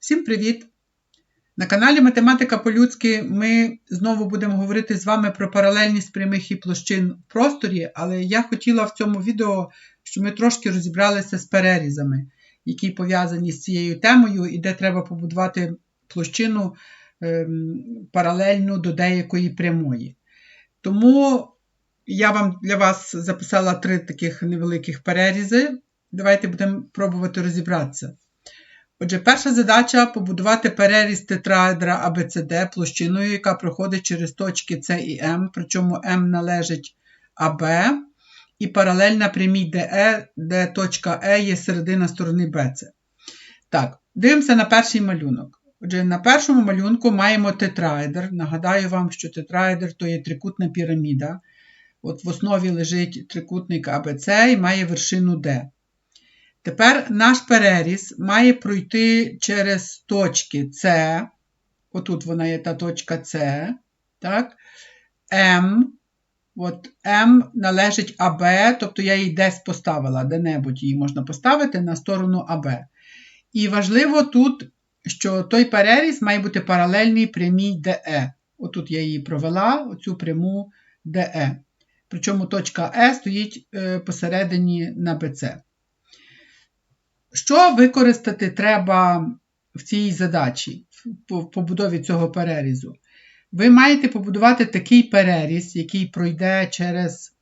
Всім привіт! На каналі Математика по-людськи ми знову будемо говорити з вами про паралельність прямих і площин в просторі, але я хотіла в цьому відео, щоб ми трошки розібралися з перерізами, які пов'язані з цією темою, і де треба побудувати площину ем, паралельну до деякої прямої. Тому я вам для вас записала три таких невеликих перерізи. Давайте будемо пробувати розібратися. Отже, перша задача побудувати переріз тетраедра ABCD площиною, яка проходить через точки С і М, причому М належить АБ, і паралельна прямій DE, де точка Е є середина сторони BC. Так, дивимося на перший малюнок. Отже, на першому малюнку маємо тетраедр. Нагадаю вам, що тетраедр то є трикутна піраміда. От В основі лежить трикутник АБЦ і має вершину D. Тепер наш переріз має пройти через точки С. Отут вона є та точка С. Так? М. От М належить АБ, тобто я її десь поставила, де-небудь її можна поставити на сторону АБ. І важливо тут, що той переріз має бути паралельний прямій ДЕ. Отут я її провела, оцю пряму ДЕ. Причому точка Е стоїть посередині на БЦ. Що використати треба в цій задачі, в побудові цього перерізу? Ви маєте побудувати такий переріз, який пройде через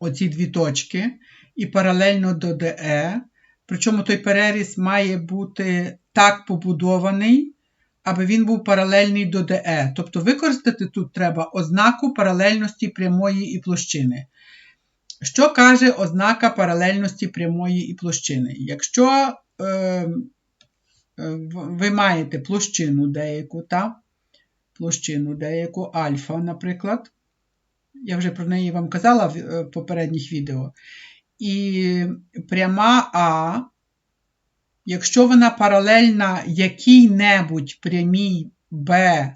оці дві точки і паралельно до ДЕ. Причому той переріз має бути так побудований, аби він був паралельний до ДЕ. Тобто використати тут треба ознаку паралельності прямої і площини. Що каже ознака паралельності прямої і площини? Якщо е, ви маєте площину деяку, та? площину деяку альфа, наприклад, я вже про неї вам казала в попередніх відео, і пряма А, якщо вона паралельна якій-небудь прямій Б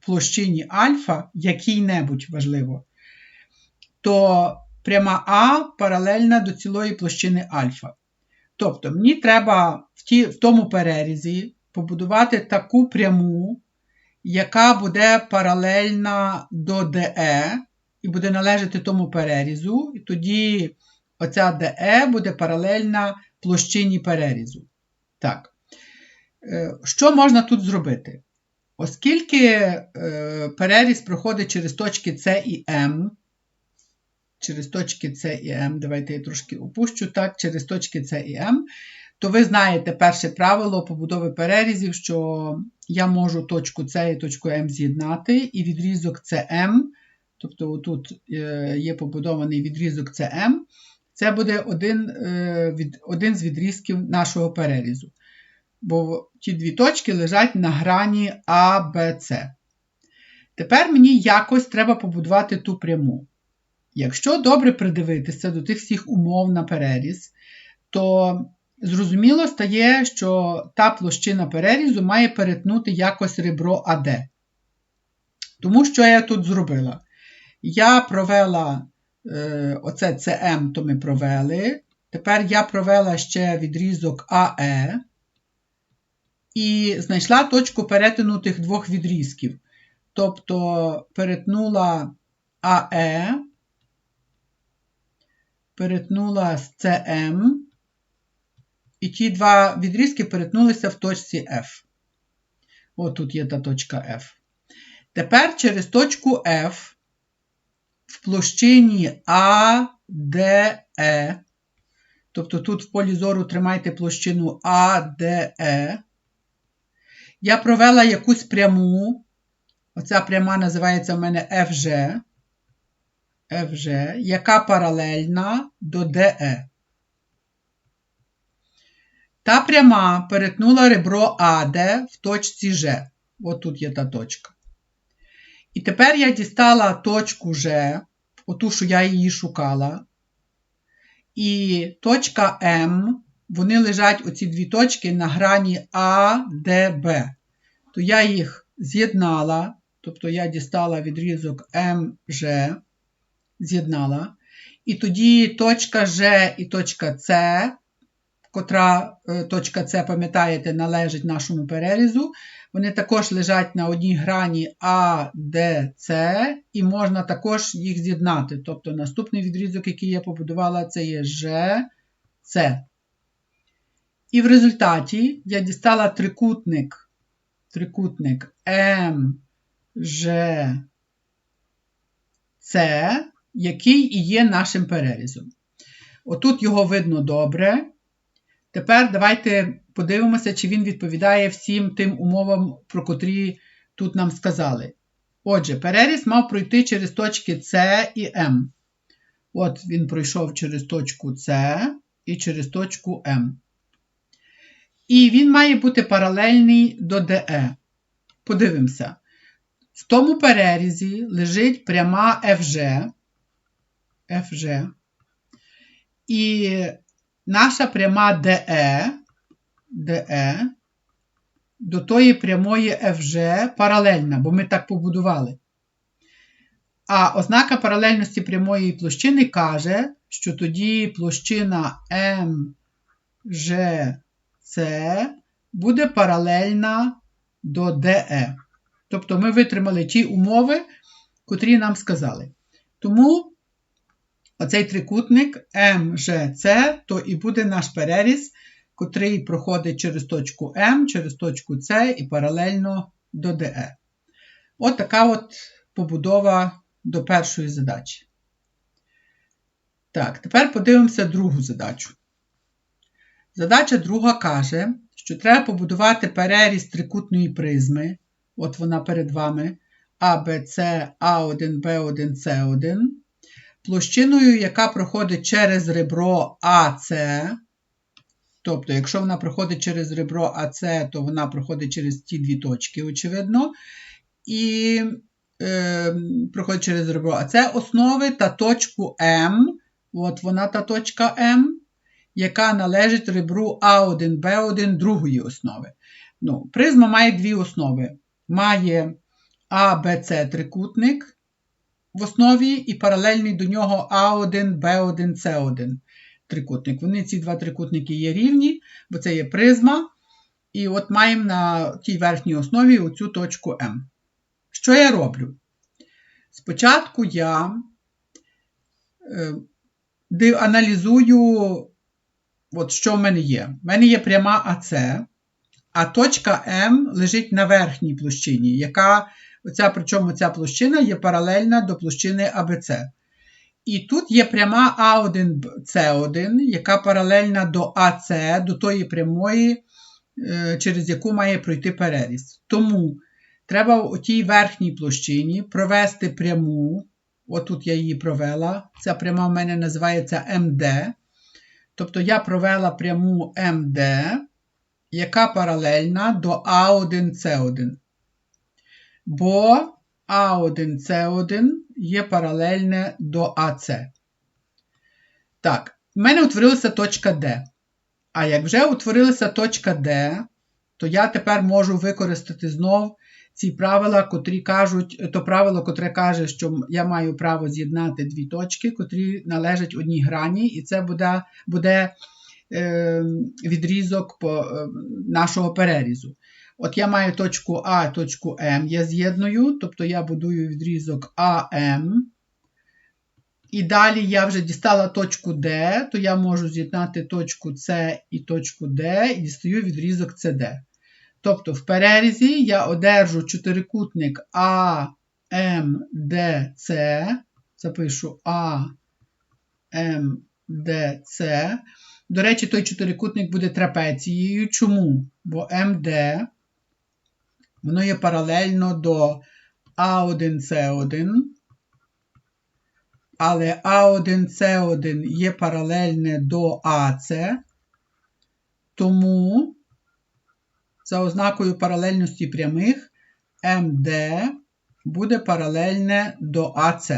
площині альфа, якій-небудь важливо, то пряма А паралельна до цілої площини альфа. Тобто, мені треба в, ті, в тому перерізі побудувати таку пряму, яка буде паралельна до ДЕ, і буде належати тому перерізу, і тоді оця ДЕ буде паралельна площині перерізу. Так. Що можна тут зробити? Оскільки переріз проходить через точки С і М, через точки С і М, давайте я трошки опущу так, через точки С і М, то ви знаєте перше правило побудови перерізів, що я можу точку С і точку М з'єднати, і відрізок СМ, тобто тут є побудований відрізок СМ, це буде один, один з відрізків нашого перерізу. Бо ті дві точки лежать на грані А, Б, С. Тепер мені якось треба побудувати ту пряму. Якщо добре придивитися до тих всіх умов на переріз, то зрозуміло стає, що та площина перерізу має перетнути якось ребро АД. Тому що я тут зробила? Я провела е, оце ЦМ, то ми провели. Тепер я провела ще відрізок АЕ і знайшла точку перетину тих двох відрізків. Тобто перетнула АЕ перетнула з CM, і ті два відрізки перетнулися в точці F. От тут є та точка F. Тепер через точку F в площині ADE, тобто тут в полі зору тримайте площину ADE, я провела якусь пряму. Оця пряма називається в мене FG. FG, яка паралельна до DE. Та пряма перетнула ребро АД в точці G. От тут є та точка. І тепер я дістала точку G, оту, що я її шукала. І точка М, вони лежать оці дві точки на грані А, Д, Б. То я їх з'єднала, тобто я дістала відрізок МЖ з'єднала. І тоді точка Ж і точка С котра е, точка С, пам'ятаєте, належить нашому перерізу. Вони також лежать на одній грані А, Д, С, і можна також їх з'єднати. Тобто наступний відрізок, який я побудувала, це є Ж, С. І в результаті я дістала трикутник, трикутник М, Ж, С, який і є нашим перерізом. Отут його видно добре. Тепер давайте подивимося, чи він відповідає всім тим умовам, про котрі тут нам сказали. Отже, переріз мав пройти через точки С і М. От він пройшов через точку С і через точку М. І він має бути паралельний до ДЕ. Подивимося. В тому перерізі лежить пряма FG. FG. І наша пряма DE, DE до тої прямої FG паралельна, бо ми так побудували. А ознака паралельності прямої площини каже, що тоді площина MGC буде паралельна до DE. Тобто ми витримали ті умови, котрі нам сказали. Тому оцей трикутник МЖЦ, то і буде наш переріз, котрий проходить через точку М, через точку С і паралельно до ДЕ. От така от побудова до першої задачі. Так, тепер подивимося другу задачу. Задача друга каже, що треба побудувати переріз трикутної призми. От вона перед вами. АБЦ, А1, Б1, С1. Площиною, яка проходить через ребро АС. Тобто, якщо вона проходить через ребро АС, то вона проходить через ті дві точки, очевидно. І е, проходить через ребро АС основи та точку М. От вона та точка М, яка належить ребру А1, Б1 другої основи. Ну, Призма має дві основи. Має АБЦ трикутник в основі і паралельний до нього А1, Б1, С1 трикутник. Вони ці два трикутники є рівні, бо це є призма. І от маємо на тій верхній основі оцю точку М. Що я роблю? Спочатку я е, аналізую, от що в мене є. В мене є пряма АС, а точка М лежить на верхній площині, яка, оця, причому ця площина є паралельна до площини АБЦ. І тут є пряма А1С1, яка паралельна до АС, до тої прямої, е, через яку має пройти переріз. Тому треба у тій верхній площині провести пряму. Отут я її провела. Ця пряма в мене називається МД. Тобто я провела пряму МД, яка паралельна до А1С1. Бо А1С1 є паралельне до АС. Так, в мене утворилася точка Д. А як вже утворилася точка Д, то я тепер можу використати знов ці правила, котрі кажуть, то правило, котре каже, що я маю право з'єднати дві точки, котрі належать одній грані, і це буде буде е, відрізок по, е, нашого перерізу. От я маю точку А, точку М, я з'єдную, тобто я будую відрізок АМ. І далі я вже дістала точку D, то я можу з'єднати точку С і точку D і дістаю відрізок CD. Тобто в перерізі я одержу чотирикутник АМДЦ, запишу АМДЦ. До речі, той чотирикутник буде трапецією. Чому? Бо МД воно є паралельно до А1С1, але А1С1 є паралельне до АЦ, тому за ознакою паралельності прямих МД буде паралельне до АЦ.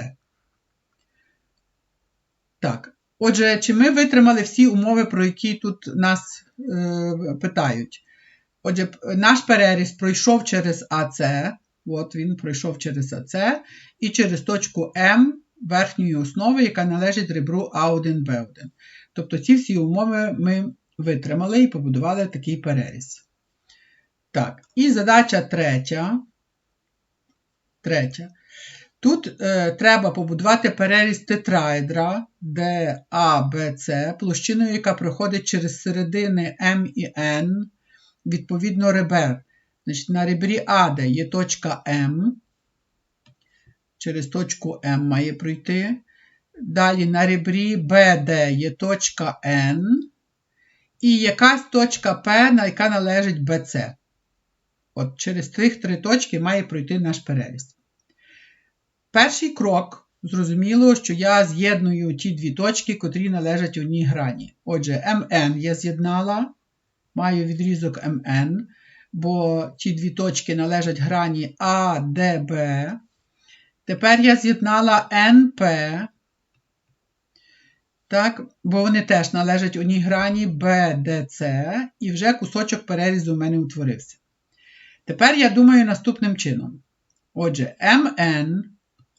Так, отже, чи ми витримали всі умови, про які тут нас е, питають? Отже, наш переріз пройшов через АЦ, от він пройшов через АЦ, і через точку М верхньої основи, яка належить ребру А1Б1. Тобто ці всі умови ми витримали і побудували такий переріз. Так, і задача третя. Третя. Тут е, треба побудувати переріз тетраедра, С, площиною, яка проходить через середини М і Н, відповідно ребер. Значить, На ребрі А, де є точка М, через точку М має пройти. Далі на ребрі БД є точка N і якась точка П, яка належить БЦ. От через тих три точки має пройти наш переріз. Перший крок, зрозуміло, що я з'єдную ті дві точки, котрі належать одній грані. Отже, МН я з'єднала, маю відрізок МН, бо ті дві точки належать грані АДБ. Тепер я з'єднала НП. Так, бо вони теж належать одній грані BDC, і вже кусочок перерізу в мене утворився. Тепер я думаю наступним чином. Отже, MN,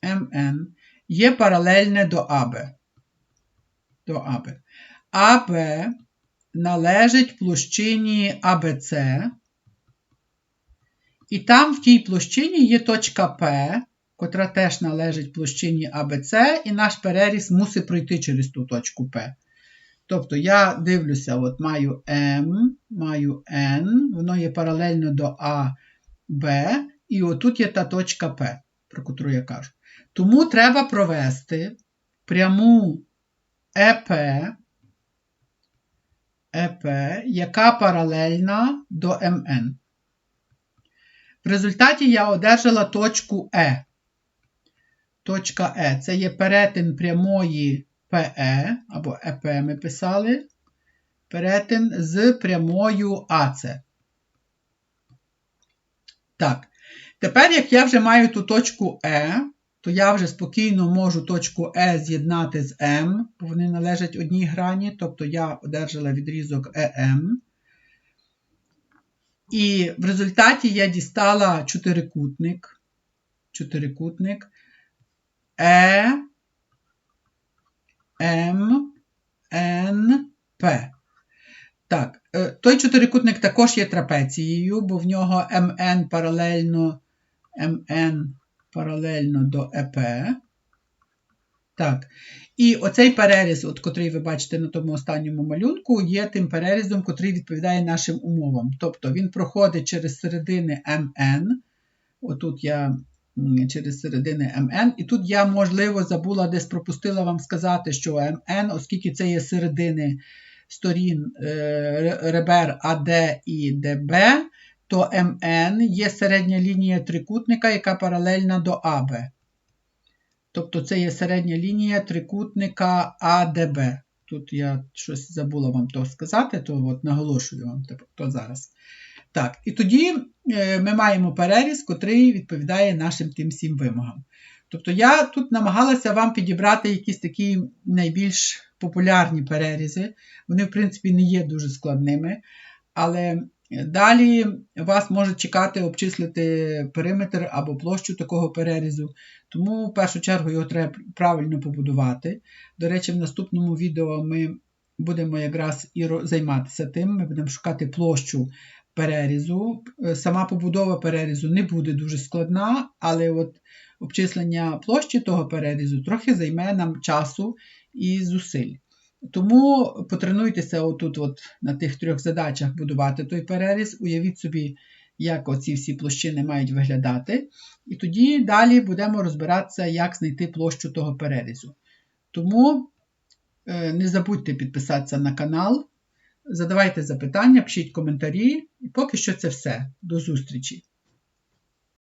MN є паралельне до АБ. До АБ. АБ належить площині АБЦ. І там в тій площині є точка П, котра теж належить площині АБЦ, і наш переріз мусить пройти через ту точку П. Тобто я дивлюся, от маю М, маю N, воно є паралельно до А, Б, і отут є та точка П, про котру я кажу. Тому треба провести пряму ЕП, ЕП, яка паралельна до МН. В результаті я одержала точку Е. Точка Е це є перетин прямої ПЕ, або ЕП ми писали. Перетин з прямою АЦ. Так. Тепер, як я вже маю ту точку Е, то я вже спокійно можу точку Е з'єднати з М, бо вони належать одній грані, тобто я одержала відрізок ЕМ. І в результаті я дістала чотирикутник. Чотирикутник Е, М, Н, П. Так, е, той чотирикутник також є трапецією, бо в нього МН паралельно МН паралельно до ЕП. Так. І оцей переріз, от, котрий ви бачите на тому останньому малюнку, є тим перерізом, котрий відповідає нашим умовам. Тобто він проходить через середини МН. Отут я через середини МН. І тут я, можливо, забула десь пропустила вам сказати, що МН, оскільки це є середини сторін е, ребер АД і ДБ, то МН є середня лінія трикутника, яка паралельна до АБ. Тобто це є середня лінія трикутника АДБ. Тут я щось забула вам то сказати, то от наголошую вам то зараз. Так, і тоді е, ми маємо переріз, котрий відповідає нашим тим всім вимогам. Тобто я тут намагалася вам підібрати якісь такі найбільш популярні перерізи. Вони, в принципі, не є дуже складними. Але далі вас може чекати обчислити периметр або площу такого перерізу. Тому, в першу чергу, його треба правильно побудувати. До речі, в наступному відео ми будемо якраз і займатися тим. Ми будемо шукати площу перерізу. Е, сама побудова перерізу не буде дуже складна, але от обчислення площі того перерізу трохи займе нам часу і зусиль. Тому потренуйтеся отут от на тих трьох задачах будувати той переріз, уявіть собі, як оці всі площини мають виглядати. І тоді далі будемо розбиратися, як знайти площу того перерізу. Тому е, не забудьте підписатися на канал. Задавайте запитання, пишіть коментарі. І поки що це все. До зустрічі!